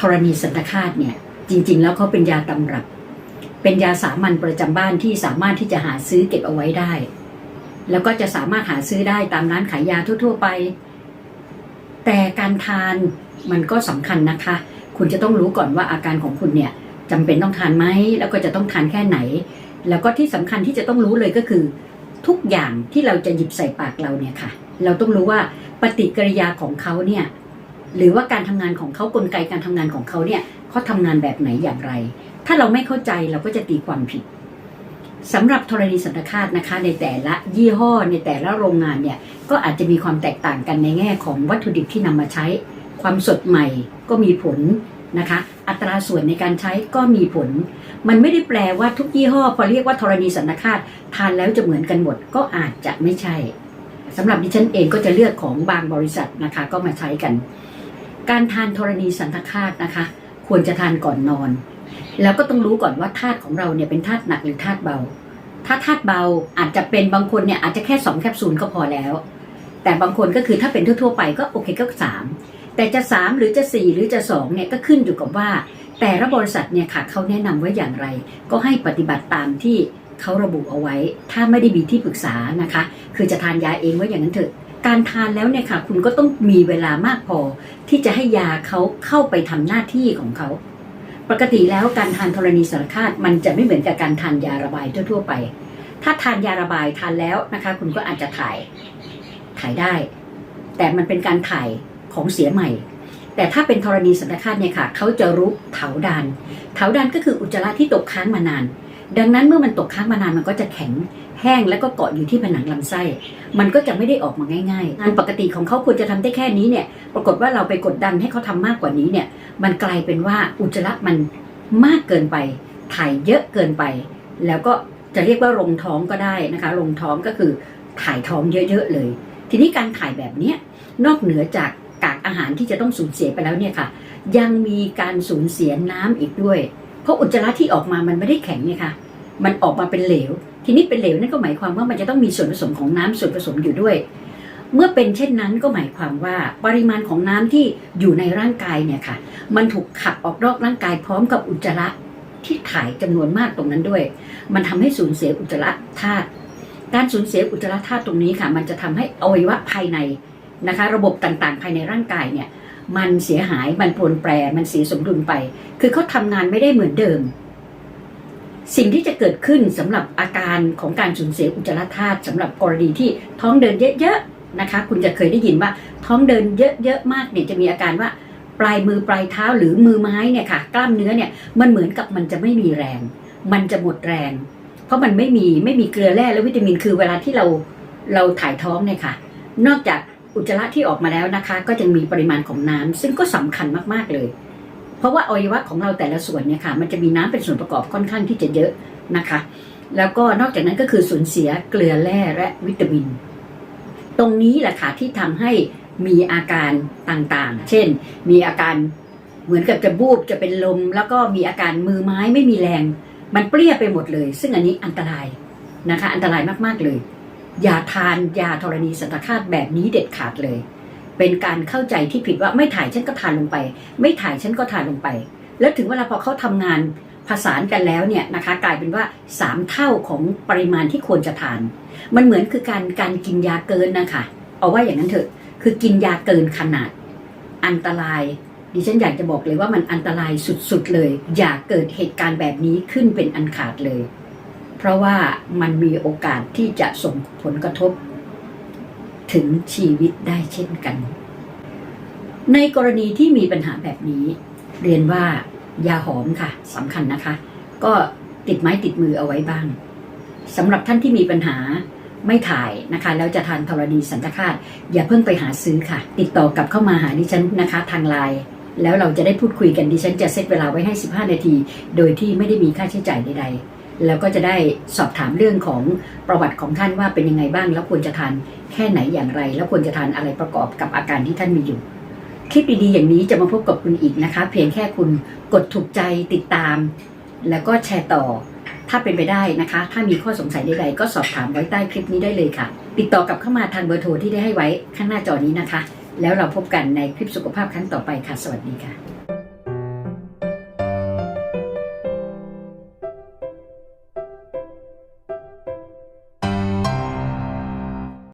ธรณีสันตคาตเนี่ยจริง ๆ แล้วเขาเป็นยาตำรับ เป็นยาสามัญประจำบ้านที่สามารถที่จะหาซื้อเก็บเอาไว้ได้ แล้วก็จะสามารถหาซื้อได้ตามร้านขายยาทั่ว ๆ ไป แต่การทานมันก็สำคัญนะคะ คุณจะต้องรู้ก่อนว่าอาการของคุณเนี่ยจำเป็นต้องทานไหมแล้วก็จะต้องทานแค่ไหน แล้วก็ที่สำคัญที่จะต้องรู้เลยก็คือ ทุกอย่างที่เราจะหยิบใส่ปากเราเนี่ยค่ะ เราต้องรู้ว่าปฏิกิริยาของเขาเนี่ย หรือว่าการทำงานของเขากลไกการทำงานของเขาเนี่ยเขาทำงานแบบไหนอย่างไร ถ้าเราไม่เข้าใจเราก็จะตีความผิดสำหรับธรณีสันตคาตนะคะ ในแต่ละยี่ห้อในแต่ละโรงงานเนี่ยก็อาจจะมีความแตกต่างกันในแง่ของวัตถุดิบที่นำมาใช้ ความสดใหม่ก็มีผลนะคะ อัตราส่วนในการใช้ก็มีผล มันไม่ได้แปลว่าทุกยี่ห้อ พอเรียกว่าธรณีสันตคาตทานแล้วจะเหมือนกันหมดก็อาจจะไม่ใช่สำหรับดิฉันเองก็จะเลือกของบางบริษัทนะคะก็มาใช้กัน การทานธรณีสันตคาตนะคะ ควรจะทานก่อนนอน แล้วก็ต้องรู้ก่อนว่าธาตุของเราเนี่ยเป็นธาตุหนักหรือธาตุเบา ถ้าธาตุเบาอาจจะเป็นบางคนเนี่ยอาจจะแค่สองแคปซูลก็พอแล้ว แต่บางคนก็คือถ้าเป็นทั่วๆไปก็โอเคก็สามแต่จะสามหรือจะสี่หรือจะสองเนี่ยก็ขึ้นอยู่กับว่า แต่ละบริษัทเนี่ยค่ะเขาแนะนำไว้อย่างไร ก็ให้ปฏิบัติตามที่เขาระบุเอาไว้ ถ้าไม่ได้มีที่ปรึกษานะคะ คือจะทานยาเองไว้อย่างนั้นเถอะ การทานแล้วเนี่ยค่ะ คุณก็ต้องมีเวลามากพอ ที่จะให้ยาเขาเข้าไปทำหน้าที่ของเขา ปกติแล้วการทานธรณีสารคาตมันจะไม่เหมือนกับการทานยาระบายทั่ว ๆ ไป ถ้าทานยาระบายทานแล้วนะคะ คุณก็อาจจะถ่ายถ่ายได้ แต่มันเป็นการถ่ายของเสียใหม่ แต่ถ้าเป็นธรณีสันตคาตเนี่ยค่ะเขาจะรุกเถาดานเถาดานก็คืออุจจาระที่ตกค้างมานาน ดังนั้นเมื่อมันตกค้างมานานมันก็จะแข็งแห้งแล้วก็เกาะอยู่ที่ผนังลำไส้ มันก็จะไม่ได้ออกมาง่ายๆงานปกติของเขาควรจะทำได้แค่นี้เนี่ย ปรากฏว่าเราไปกดดันให้เขาทำมากกว่านี้เนี่ย มันกลายเป็นว่าอุจจาระมันมากเกินไป ถ่ายเยอะเกินไป แล้วก็จะเรียกว่าลงท้องก็ได้นะคะลงท้องก็คือถ่ายท้องเยอะๆเลย ทีนี้การถ่ายแบบเนี้ยนอกเหนือจากกากอาหารที่จะต้องสูญเสียไปแล้วเนี่ยค่ะ ยังมีการสูญเสียน้ำอีกด้วยเพ ราะอุจจาระที่ออกมามันไม่ได้แข็งเนี่ยค่ะมันออกมาเป็นเหลว ทีนี้เป็นเหลวนั่นก็หมายความว่ามันจะต้องมีส่วนผสมของน้ำส่วนผสมอยู่ด้วย เมื่อเป็นเช่นนั้นก็หมายความว่าปริมาณของน้ำที่อยู่ในร่างกายเนี่ยค่ะ มันถูกขับออกนอกร่างกายพร้อมกับอุจจาระที่ถ่ายจำนวนมากตรงนั้นด้วย มันทำให้สูญเสียอุจจาระธาตุ การสูญเสียอุจจาระธาตุตรงนี้ค่ะ มันจะทำให้อวัยวะภายในนะคะ ระบบต่างๆ ภายในร่างกายเนี่ย มันเสียหายมันปรนแปรมันเสียสมดุลไป คือเขาทำงานไม่ได้เหมือนเดิม สิ่งที่จะเกิดขึ้นสำหรับอาการของการสูญเสียอุจจาระธาตุสำหรับกรณีที่ท้องเดินเยอะๆนะคะ คุณจะเคยได้ยินว่าท้องเดินเยอะๆมากเนี่ยจะมีอาการว่าปลายมือปลายเท้าหรือมือไม้เนี่ยค่ะ กล้ามเนื้อเนี่ยมันเหมือนกับมันจะไม่มีแรง มันจะหมดแรง เพราะมันไม่มีไม่มีเกลือแร่และวิตามินคือเวลาที่เราเราถ่ายท้องเนี่ยค่ะ นอกจาก อุจจาระที่ออกมาแล้วนะคะ ก็จะมีปริมาณของน้ำซึ่งก็สำคัญมากๆเลย เพราะว่าอวัยวะของเราแต่ละส่วนเนี่ยค่ะ มันจะมีน้ำเป็นส่วนประกอบค่อนข้างที่จะเยอะนะคะ แล้วก็นอกจากนั้นก็คือสูญเสียเกลือแร่และวิตามิน ตรงนี้แหละค่ะที่ทำให้มีอาการต่างๆ เช่น มีอาการเหมือนกับจะบูบจะเป็นลม แล้วก็มีอาการมือไม้ไม่มีแรง มันเปรี้ยไปหมดเลย ซึ่งอันนี้อันตรายนะคะ อันตรายมากๆเลย อย่าทานยาธรณีสัตคาตแบบนี้เด็ดขาดเลย เป็นการเข้าใจที่ผิดว่าไม่ถ่ายฉันก็ทานลงไป ไม่ถ่ายฉันก็ทานลงไป แล้วถึงเวลาพอเขาทำงานผสานกันแล้วเนี่ยนะคะกลายเป็นว่าสามเท่าของปริมาณที่ควรจะทาน มันเหมือนคือการการกินยาเกินนะคะเอาว่าอย่างนั้นเถอะคือกินยาเกินขนาด อันตรายดิฉันอยากจะบอกเลยว่ามันอันตรายสุดๆเลย อย่าเกิดเหตุการณ์แบบนี้ขึ้นเป็นอันขาดเลย เพราะว่ามันมีโอกาสที่จะส่งผลกระทบ ถึงชีวิตได้เช่นกัน ในกรณีที่มีปัญหาแบบนี้ เรียนว่ายาหอมค่ะสำคัญนะคะ ก็ติดไม้ติดมือเอาไว้บ้างสำหรับท่านที่มีปัญหาไม่ถ่ายนะคะ แล้วจะทานธรณีสันตคาตอย่าเพิ่งไปหาซื้อค่ะ ติดต่อกลับเข้ามาหาดิฉันนะคะ ทางไลน์แล้วเราจะได้พูดคุยกันดิฉันจะเซตเวลาไว้ให้ 15 นาที โดยที่ไม่ได้มีค่าใช้จ่ายใดๆ แล้วก็จะได้สอบถามเรื่องของประวัติของท่านว่าเป็นยังไงบ้าง แล้วควรจะทานแค่ไหนอย่างไร แล้วควรจะทานอะไรประกอบกับอาการที่ท่านมีอยู่คลิปดีๆอย่างนี้จะมาพบกับคุณอีกนะคะ เพียงแค่คุณกดถูกใจติดตาม แล้วก็แชร์ต่อ ถ้าเป็นไปได้นะคะ ถ้ามีข้อสงสัยใดๆ ก็สอบถามไว้ใต้คลิปนี้ได้เลยค่ะ ติดต่อกลับเข้ามาทางเบอร์โทรที่ได้ให้ไว้ข้างหน้าจอนี้นะคะ แล้วเราพบกันในคลิปสุขภาพครั้งต่อไปค่ะ สวัสดีค่ะ